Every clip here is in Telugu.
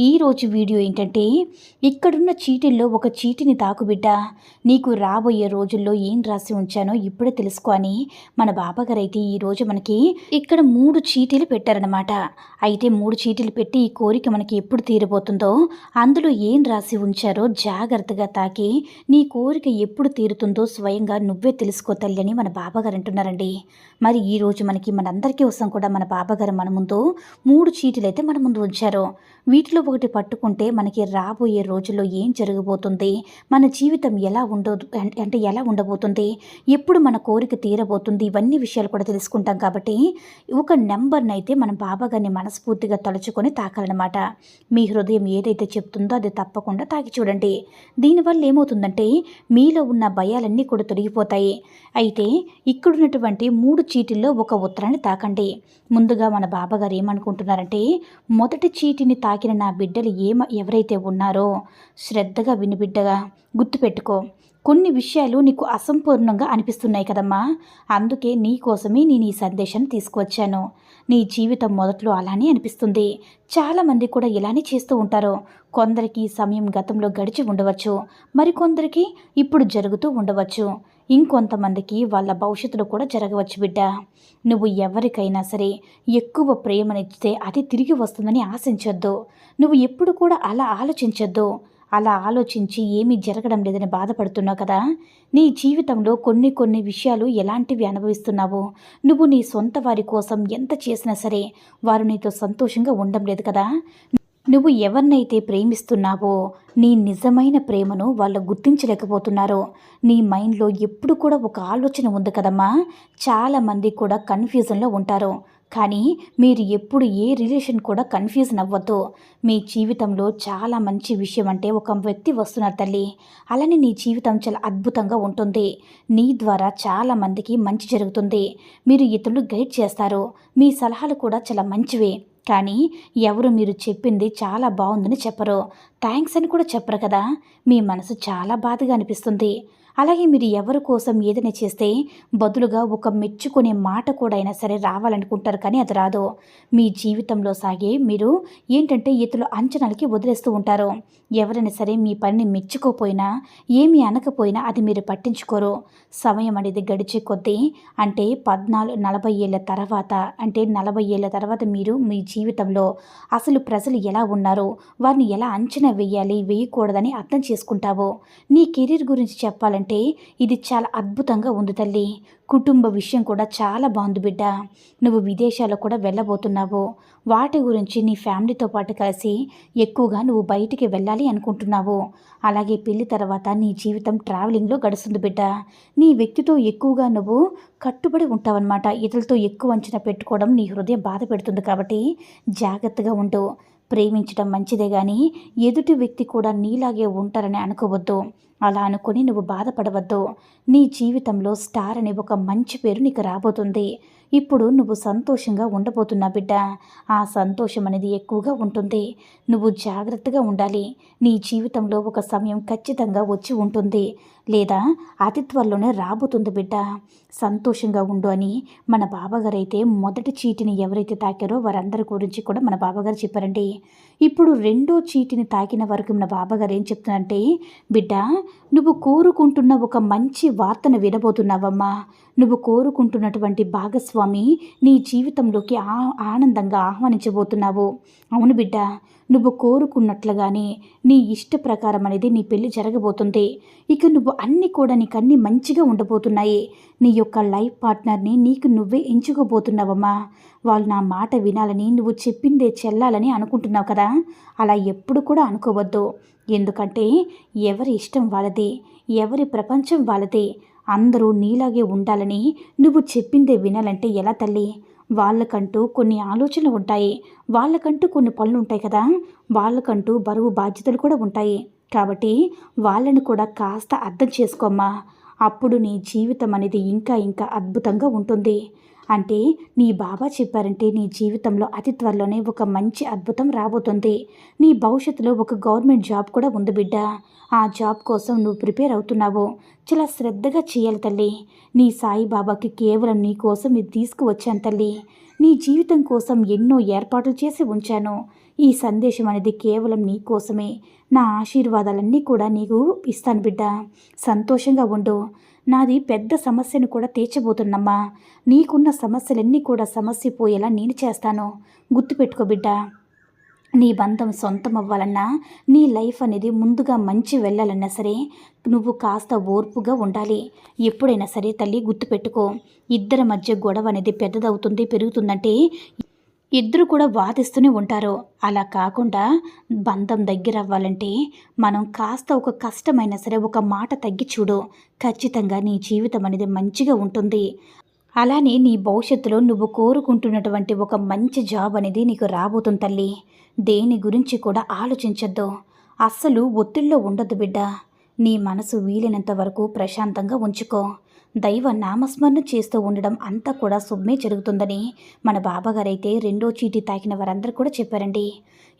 ఈరోజు వీడియో ఏంటంటే ఇక్కడున్న చీటిల్లో ఒక చీటిని తాకుబిడ్డ నీకు రాబోయే రోజుల్లో ఏం రాసి ఉంచానో ఇప్పుడే తెలుసుకో అని మన బాబాగారు అయితే ఈరోజు మనకి ఇక్కడ మూడు చీటీలు పెట్టారనమాట అయితే మూడు చీటీలు పెట్టి ఈ కోరిక మనకి ఎప్పుడు తీరబోతుందో అందులో ఏం రాసి ఉంచారో జాగ్రత్తగా తాకి నీ కోరిక ఎప్పుడు తీరుతుందో స్వయంగా నువ్వే తెలుసుకో తల్లి అని మన బాబాగారు అంటున్నారండి. మరి ఈ రోజు మనకి మనందరికీ కోసం కూడా మన బాబాగారు మన ముందు మూడు చీటీలు అయితే మన ముందు ఉంచారు. వీటిలో ఒకటి పట్టుకుంటే మనకి రాబోయే రోజుల్లో ఏం జరగబోతుంది? మన జీవితం ఎలా ఉండదు అంటే ఎలా ఉండబోతుంది? ఎప్పుడు మన కోరిక తీరబోతుంది? ఇవన్నీ విషయాలు కూడా తెలుసుకుంటాం కాబట్టి ఒక నెంబర్ని అయితే మనం బాబాగారిని మనస్ఫూర్తిగా తలుచుకొని తాకాలన్నమాట. మీ హృదయం ఏదైతే చెప్తుందో అది తప్పకుండా తాకి చూడండి. దీనివల్ల ఏమవుతుందంటే మీలో ఉన్న భయాలన్నీ కూడా తొలగిపోతాయి. అయితే ఇక్కడున్నటువంటి మూడు చీటీల్లో ఒక ఉత్తరాన్ని తాకండి. ముందుగా మన బాబాగారు ఏమనుకుంటున్నారంటే మొదటి చీటిని తాకిన నా బిడ్డలు ఏమ ఎవరైతే ఉన్నారో శ్రద్ధగా వినిబిడ్డగా గుర్తుపెట్టుకో. కొన్ని విషయాలు నీకు అసంపూర్ణంగా అనిపిస్తున్నాయి కదమ్మా. అందుకే నీ కోసమే నేను ఈ సందేశాన్ని తీసుకువచ్చాను. నీ జీవితం మొదట్లో అలానే అనిపిస్తుంది. చాలామంది కూడా ఇలానే చేస్తూ ఉంటారు. కొందరికి సమయం గతంలో గడిచి ఉండవచ్చు. మరికొందరికి ఇప్పుడు జరుగుతూ ఉండవచ్చు. ఇంకొంతమందికి వాళ్ళ భవిష్యత్తులో కూడా జరగవచ్చు బిడ్డ. నువ్వు ఎవరికైనా సరే ఎక్కువ ప్రేమనిస్తే అది తిరిగి వస్తుందని ఆశించొద్దు. నువ్వు ఎప్పుడు కూడా అలా ఆలోచించొద్దు. అలా ఆలోచించి ఏమీ జరగడం లేదని బాధపడుతున్నావు కదా. నీ జీవితంలో కొన్ని కొన్ని విషయాలు ఎలాంటివి అనుభవిస్తున్నావు? నువ్వు నీ సొంత వారి కోసం ఎంత చేసినా సరే వారు నీతో సంతోషంగా ఉండడం లేదు కదా. నువ్వు ఎవరినైతే ప్రేమిస్తున్నావో నీ నిజమైన ప్రేమను వాళ్ళు గుర్తించలేకపోతున్నారు. నీ మైండ్లో ఎప్పుడు కూడా ఒక ఆలోచన ఉంది కదమ్మా. చాలామంది కూడా కన్ఫ్యూజన్లో ఉంటారు. కానీ మీరు ఎప్పుడు ఏ రిలేషన్ కూడా కన్ఫ్యూజన్ అవ్వద్దు. మీ జీవితంలో చాలా మంచి విషయం అంటే ఒక వ్యక్తి వస్తున్నారు తల్లి. అలానే నీ జీవితం చాలా అద్భుతంగా ఉంటుంది. నీ ద్వారా చాలా మందికి మంచి జరుగుతుంది. మీరు ఇతరులు గైడ్ చేస్తారు. మీ సలహాలు కూడా చాలా మంచివే. కానీ ఎవరు మీరు చెప్పింది చాలా బాగుందని చెప్పరు. థ్యాంక్స్ అని కూడా చెప్పరు కదా. మీ మనసు చాలా బాధగా అనిపిస్తుంది. అలాగే మీరు ఎవరి కోసం ఏదైనా చేస్తే బదులుగా ఒక మెచ్చుకునే మాట కూడా అయినా సరే రావాలనుకుంటారు కానీ అది రాదు. మీ జీవితంలో సాగే మీరు ఏంటంటే ఇతరుల అంచనాలకి వదిలేస్తూ ఉంటారు. ఎవరైనా సరే మీ పనిని మెచ్చుకోపోయినా ఏమీ అనకపోయినా అది మీరు పట్టించుకోరు. సమయం అనేది గడిచే కొద్దీ అంటే పద్నాలుగు నలభై ఏళ్ళ తర్వాత అంటే నలభై ఏళ్ళ తర్వాత మీరు మీ జీవితంలో అసలు ప్రజలు ఎలా ఉన్నారు వారిని ఎలా అంచనా వేయాలి వేయకూడదని అర్థం చేసుకుంటావు. నీ కెరీర్ గురించి చెప్పాలంటే ఇది చాలా అద్భుతంగా ఉంది తల్లి. కుటుంబ విషయం కూడా చాలా బాగుంది బిడ్డ. నువ్వు విదేశాల్లో కూడా వెళ్ళబోతున్నావు. వాటి గురించి నీ ఫ్యామిలీతో పాటు కలిసి ఎక్కువగా నువ్వు బయటికి వెళ్ళాలి అనుకుంటున్నావు. అలాగే పెళ్ళి తర్వాత నీ జీవితం ట్రావెలింగ్లో గడుస్తుంది బిడ్డ. నీ వ్యక్తితో ఎక్కువగా నువ్వు కట్టుబడి ఉంటావన్నమాట. ఇతరులతో ఎక్కువ అంచనా పెట్టుకోవడం నీ హృదయం బాధ పెడుతుంది కాబట్టి జాగ్రత్తగా ఉండు. ప్రేమించడం మంచిదే కానీ ఎదుటి వ్యక్తి కూడా నీలాగే ఉంటారని అనుకోవద్దు. అలా అనుకుని నువ్వు బాధపడవద్దు. నీ జీవితంలో స్టార్ అనే ఒక మంచి పేరు నీకు రాబోతుంది. ఇప్పుడు నువ్వు సంతోషంగా ఉండబోతున్నా బిడ్డ. ఆ సంతోషం అనేది ఎక్కువగా ఉంటుంది. నువ్వు జాగ్రత్తగా ఉండాలి. నీ జీవితంలో ఒక సమయం ఖచ్చితంగా వచ్చి ఉంటుంది. లేదా అతి త్వరలోనే రాబోతుంది బిడ్డ. సంతోషంగా ఉండు అని మన బాబాగారు అయితే మొదటి చీటిని ఎవరైతే తాకారో వారందరి గురించి కూడా మన బాబాగారు చెప్పారండి. ఇప్పుడు రెండో చీటిని తాకిన వరకు మన బాబాగారు ఏం చెప్తున్నారంటే బిడ్డ నువ్వు కోరుకుంటున్న ఒక మంచి వార్తను వినబోతున్నావమ్మా. నువ్వు కోరుకుంటున్నటువంటి భాగస్వామి స్వామి నీ జీవితంలోకి ఆ ఆనందంగా ఆహ్వానించబోతున్నావు. అవును బిడ్డ నువ్వు కోరుకున్నట్లుగానే నీ ఇష్ట ప్రకారం అనేది నీ పెళ్ళి జరగబోతుంది. ఇక నువ్వు అన్నీ కూడా నీకు అన్నీ మంచిగా ఉండబోతున్నాయి. నీ యొక్క లైఫ్ పార్ట్నర్ని నీకు నువ్వే ఎంచుకోబోతున్నావమ్మా. వాళ్ళు నా మాట వినాలని నువ్వు చెప్పిందే చెల్లాలని అనుకుంటున్నావు కదా. అలా ఎప్పుడు కూడా అనుకోవద్దు. ఎందుకంటే ఎవరి ఇష్టం వాళ్ళది ఎవరి ప్రపంచం వాళ్ళది. అందరూ నీలాగే ఉండాలని నువ్వు చెప్పిందే వినాలంటే ఎలా తల్లి? వాళ్ళకంటూ కొన్ని ఆలోచనలు ఉంటాయి. వాళ్ళకంటూ కొన్ని పనులు ఉంటాయి కదా? వాళ్ళకంటూ బరువు బాధ్యతలు కూడా ఉంటాయి. కాబట్టి వాళ్ళని కూడా కాస్త అర్థం చేసుకోమ్మా. అప్పుడు నీ జీవితం అనేది ఇంకా ఇంకా అద్భుతంగా ఉంటుంది. అంటే నీ బాబా చెప్పారంటే నీ జీవితంలో అతి త్వరలోనే ఒక మంచి అద్భుతం రాబోతుంది. నీ భవిష్యత్తులో ఒక గవర్నమెంట్ జాబ్ కూడా ఉంది బిడ్డ. ఆ జాబ్ కోసం నువ్వు ప్రిపేర్ అవుతున్నావు. చాలా శ్రద్ధగా చేయాలి తల్లి. నీ సాయిబాబాకి కేవలం నీ కోసం ఇది తీసుకువచ్చాను తల్లి. నీ జీవితం కోసం ఎన్నో ఏర్పాట్లు చేసి ఉంచాను. ఈ సందేశం అనేది కేవలం నీ కోసమే. నా ఆశీర్వాదాలన్నీ కూడా నీకు ఇస్తాను బిడ్డ. సంతోషంగా ఉండు. నాది పెద్ద సమస్యను కూడా తీర్చబోతున్నమ్మా నీకున్న సమస్యలన్నీ కూడా సమస్య పోయేలా నేను చేస్తాను. గుర్తుపెట్టుకో బిడ్డ. నీ బంధం సొంతం అవ్వాలన్నా నీ లైఫ్ అనేది ముందుగా మంచి వెళ్ళాలన్నా సరే నువ్వు కాస్త ఓర్పుగా ఉండాలి. ఎప్పుడైనా సరే తల్లి గుర్తుపెట్టుకో. ఇద్దరి మధ్య గొడవ అనేది పెద్దదవుతుంది పెరుగుతుందంటే ఇద్దరు కూడా వాదిస్తూనే ఉంటారు. అలా కాకుండా బంధం దగ్గర అవ్వాలంటే మనం కాస్త ఒక కష్టమైనా సరే ఒక మాట తగ్గి చూడు. ఖచ్చితంగా నీ జీవితం అనేది మంచిగా ఉంటుంది. అలానే నీ భవిష్యత్తులో నువ్వు కోరుకుంటున్నటువంటి ఒక మంచి జాబ్ అనేది నీకు రాబోతుంది తల్లి. దేని గురించి కూడా ఆలోచించొద్దు. అస్సలు ఒత్తిడిలో ఉండొద్దు బిడ్డ. నీ మనసు వీలైనంత వరకు ప్రశాంతంగా ఉంచుకో. దైవ నామస్మరణ చేస్తూ ఉండడం అంతా కూడా శుభమే జరుగుతుందని మన బాబాగారైతే రెండో చీటీ తాకిన వారందరూ కూడా చెప్పారండి.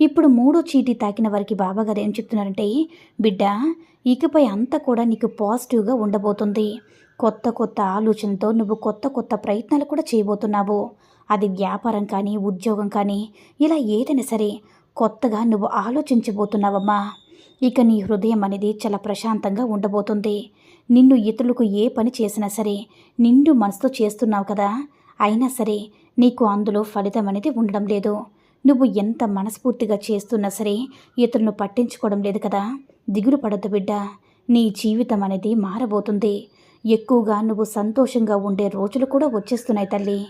ఇప్పుడు మూడో చీటీ తాకిన వారికి బాబాగారు ఏం చెప్తున్నారంటే బిడ్డ ఇకపై అంతా కూడా నీకు పాజిటివ్గా ఉండబోతుంది. కొత్త కొత్త ఆలోచనతో నువ్వు కొత్త కొత్త ప్రయత్నాలు కూడా చేయబోతున్నావు. అది వ్యాపారం కానీ ఉద్యోగం కానీ ఇలా ఏదైనా సరే కొత్తగా నువ్వు ఆలోచించబోతున్నావమ్మా. ఇక నీ హృదయం అనేది చాలా ప్రశాంతంగా ఉండబోతుంది. నిన్ను ఇతరులకు ఏ పని చేసినా సరే నిండు మనసుతో చేస్తున్నావు కదా. అయినా సరే నీకు అందులో ఫలితం అనేది ఉండడం లేదు. నువ్వు ఎంత మనస్ఫూర్తిగా చేస్తున్నా సరే ఇతరులను పట్టించుకోవడం లేదు కదా. దిగులు పడద్దు బిడ్డ. నీ జీవితం అనేది మారబోతుంది. ఎక్కువగా నువ్వు సంతోషంగా ఉండే రోజులు కూడా వచ్చేస్తున్నాయి తల్లి.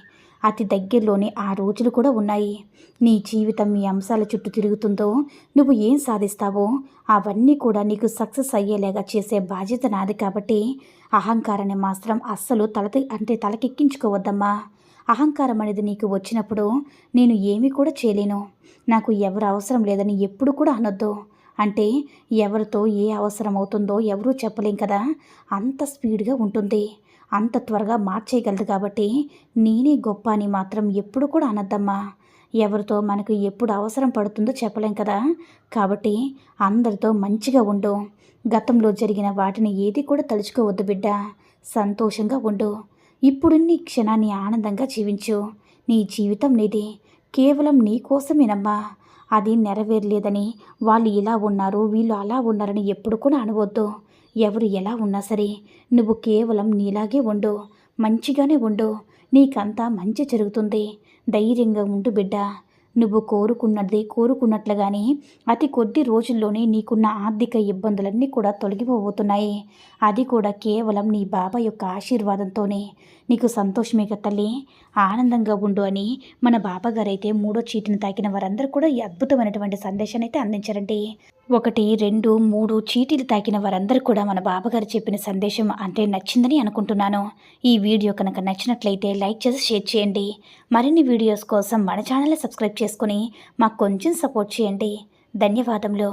అతి దగ్గరలోనే ఆ రోజులు కూడా ఉన్నాయి. నీ జీవితం మీ అంశాల చుట్టూ తిరుగుతుందో నువ్వు ఏం సాధిస్తావో అవన్నీ కూడా నీకు సక్సెస్ అయ్యేలాగా చేసే బాధ్యత నాది కాబట్టి అహంకారాన్ని మాత్రం అస్సలు తల అంటే తలకెక్కించుకోవద్దమ్మా. అహంకారం అనేది నీకు వచ్చినప్పుడు నేను ఏమీ కూడా చేయలేను. నాకు ఎవరు అవసరం లేదని ఎప్పుడు కూడా అనొద్దు. అంటే ఎవరితో ఏ అవసరం అవుతుందో ఎవరూ చెప్పలేం కదా. అంత స్పీడ్గా ఉంటుంది. అంత త్వరగా మార్చేయగలదు కాబట్టి నేనే గొప్ప అని మాత్రం ఎప్పుడు కూడా అనద్దమ్మా. ఎవరితో మనకు ఎప్పుడు అవసరం పడుతుందో చెప్పలేం కదా. కాబట్టి అందరితో మంచిగా ఉండు. గతంలో జరిగిన వాటిని ఏది కూడా తలుచుకోవద్దు బిడ్డ. సంతోషంగా ఉండు. ఇప్పుడు నీ క్షణాన్ని ఆనందంగా జీవించు. నీ జీవితం నీది. కేవలం నీ కోసమేనమ్మా. అది నెరవేరలేదని వాళ్ళు ఇలా ఉన్నారు వీళ్ళు అలా ఉన్నారని ఎప్పుడు కూడా అనవద్దు. ఎవరు ఎలా ఉన్నా సరే నువ్వు కేవలం నీలాగే ఉండు మంచిగానే ఉండు. నీకంతా మంచి జరుగుతుంది. ధైర్యంగా ఉండు బిడ్డ. నువ్వు కోరుకున్నది కోరుకున్నట్లుగానే అతి కొద్ది రోజుల్లోనే నీకున్న ఆర్థిక ఇబ్బందులన్నీ కూడా తొలగిపోబోతున్నాయి. అది కూడా కేవలం నీ బాబా యొక్క ఆశీర్వాదంతోనే. నీకు సంతోషమే తల్లి? ఆనందంగా ఉండు అని మన బాబాగారైతే మూడో చీటిని తాకిన వారందరూ కూడా ఈ అద్భుతమైనటువంటి సందేశాన్ని అయితే అందించారండి. ఒకటి రెండు మూడు చీటీలు తాకిన వారందరూ కూడా మన బాబాగారు చెప్పిన సందేశం అంటే నచ్చిందని అనుకుంటున్నాను. ఈ వీడియో కనుక నచ్చినట్లయితే లైక్ చేసి షేర్ చేయండి. మరిన్ని వీడియోస్ కోసం మన ఛానల్ సబ్స్క్రైబ్ చేసుకుని మాకు కొంచెం సపోర్ట్ చేయండి. ధన్యవాదములు.